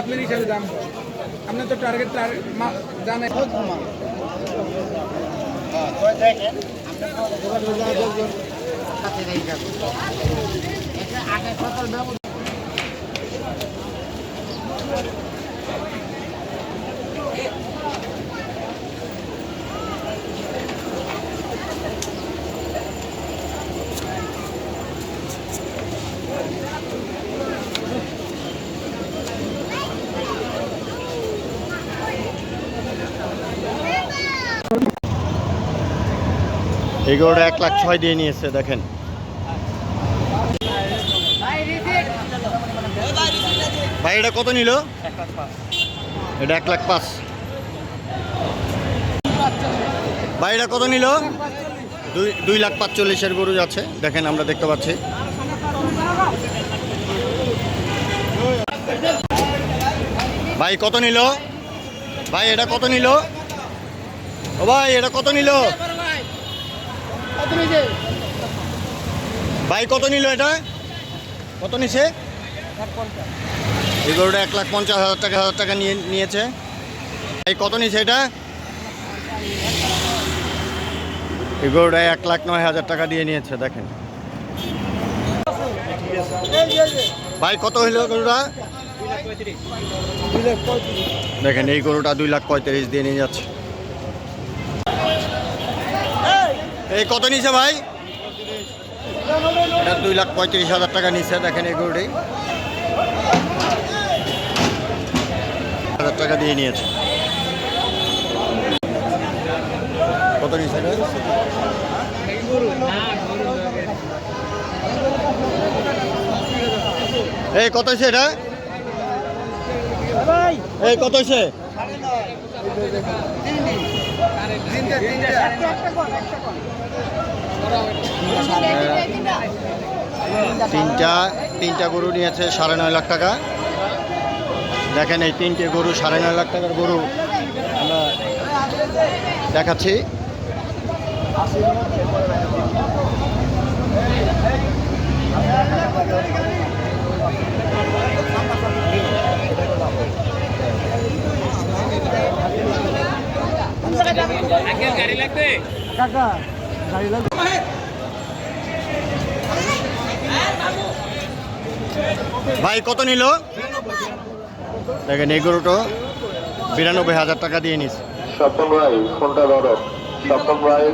আপনার হিসাবে দাম আপনার তো টার্গেট জানেন। এই এক লাখ ছয় দিয়ে নিয়েছে, দেখেন। ভাই, এটা কত নিল? এটা এক লাখ পাঁচ। ভাই, এটা কত নিল? দুই দুই লাখ পাঁচচল্লিশের গরু যাচ্ছে, দেখেন আমরা দেখতে পাচ্ছি। ভাই, কত নিল? ভাই, এটা কত নিল? ও ভাই, এটা কত নিল? ভাই, কত নিল এটা? কত নিছে? এই গরুটা এক লাখ পঞ্চাশ হাজার টাকা হাজার টাকা নিয়ে, নিয়েছে। ভাই কত নিছে এটা? এই গরুটা এক লাখ নয় হাজার টাকা দিয়ে নিয়েছে, দেখেন। ভাই, কত হইল গরুটা? দেখেন, এই গরুটা দুই লাখ পঁয়ত্রিশ দিয়ে নিয়ে যাচ্ছে। এই কত নিছে ভাই? এটা দুই লাখ পঁয়ত্রিশ হাজার টাকা নিচ্ছে দেখেন এই গরুটি। হাজার টাকা দিয়ে নিয়েছে। কত এটা? এই কত হয়েছে এটা? এই কত হয়েছে তিনটা তিনটা। গরু নিয়েছে সাড়ে নয় লাখ টাকা। দেখেন এই তিনটে গরু সাড়ে নয় লাখ টাকার গরু আমরা দেখাচ্ছি। ভাই কত নিল? দেখেন এই গরুটো বিরানব্বই হাজার টাকা দিয়ে নিস সপ্তম রায় ফোনটা ধরো। সপ্তম রায়।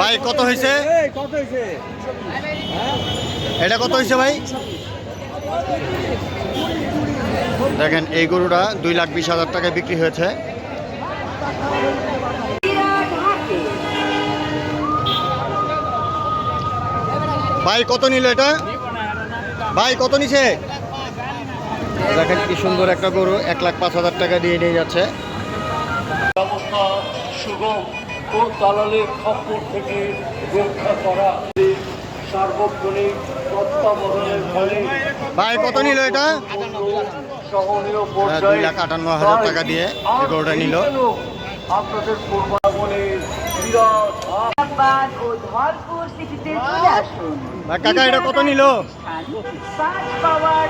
ভাই কত হয়েছে কত হয়েছে এটা কত হয়েছে ভাই? দেখেন এই গরুটা দুই লাখ বিশ হাজার টাকায় বিক্রি হয়েছে। ভাই কত নিল এটা? ভাই কত নিছে? দেখেন কি সুন্দর একটা গরু এক লাখ পাঁচ হাজার টাকা দিয়ে নিয়ে যাচ্ছে। ব্যবস্থা সুগম। ও দালালের খপ্পর থেকে রক্ষা করা সার্বক্ষণিক তত্ত্বাবধানের ফলে ভাই কত নিল এটা? দুই লাখ আটান্ন হাজার টাকা দিয়ে গরুটা নিল। আপনাদের বিরাট হাত ও ধরপুর সিটিতে চলে আসুন। ভাই কাকা এটা কত নিল?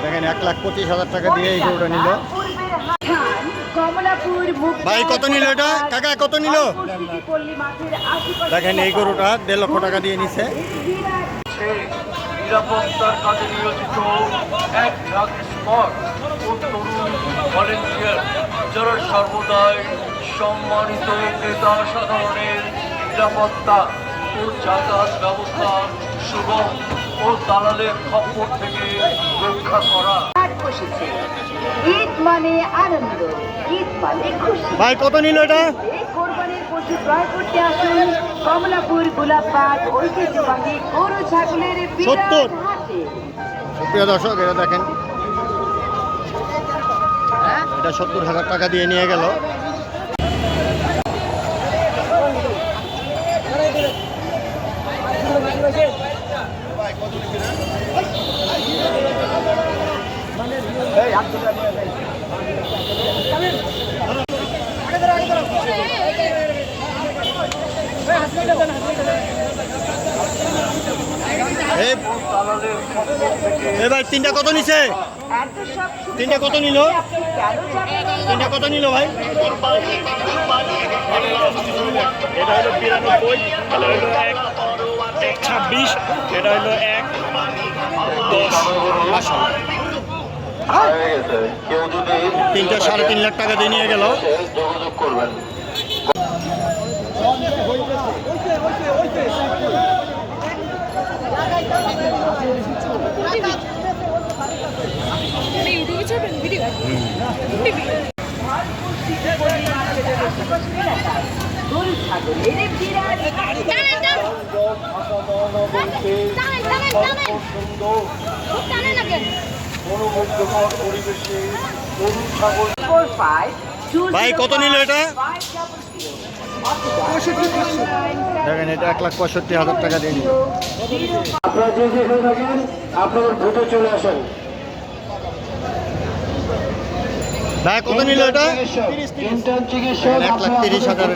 দেখেন এক লাখ পঁচিশ হাজার টাকা দিয়ে এই গরুটা নিল। ভাই কত নিল এটা? কাকা কত নিল? দেখেন এই গরুটা দেড় লক্ষ টাকা দিয়ে নিছে। বিরাট আছে নিরাপত্তার কাজে নিয়োজিত এক লাখ স্পট ও তরুণ ভলেন্টিয়ার যারা সর্বদাই সম্মানিত ক্রেতা সাধারণের নিরাপত্তা ও যাতায়াত ব্যবস্থা সুগম ও দালালের খপ্পর থেকে রক্ষা করা। ঈদ মানে আনন্দ ঈদ মানে খুশি। ভাই কত নিল এটা? কোরবানির পশু ক্রয় করতে আসুন কমলাপুর গোলাপবাগ ঐতিহ্যবাহী গরু ছাগলের সত্তর। প্রিয় দর্শক এটা দেখেন। এটা সত্তর হাজার টাকা দিয়ে নিয়ে গেল। এবার তিনটা কত নিছে? তিনটা কত নিল? তিনটা কত নিল ভাই? এটা হলো বিরানব্বই এক ছাব্বিশ এটা হলো এক দশ। হয়ে। কেউ যদি তিনটা সাড়ে তিন লাখ টাকা দিয়ে নিয়ে গেল। যোগাযোগ করবেন। ভিডিও গরু ছাগলের বিরাট ভাই, কত নিল এটা? দেখেন এটা এক লাখ পঁয়ষট্টি হাজার টাকা দিয়ে নিল। আপনারা যে যেখানে থাকেন আপনারা দ্রুত চলে আসেন। ভাই কত নিল এটা? এক লাখ তিরিশ হাজার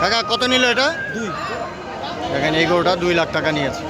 কাকা কত নিল এটা? দুই। দেখেন এই গরুটা দুই লাখ টাকা নিয়েছে।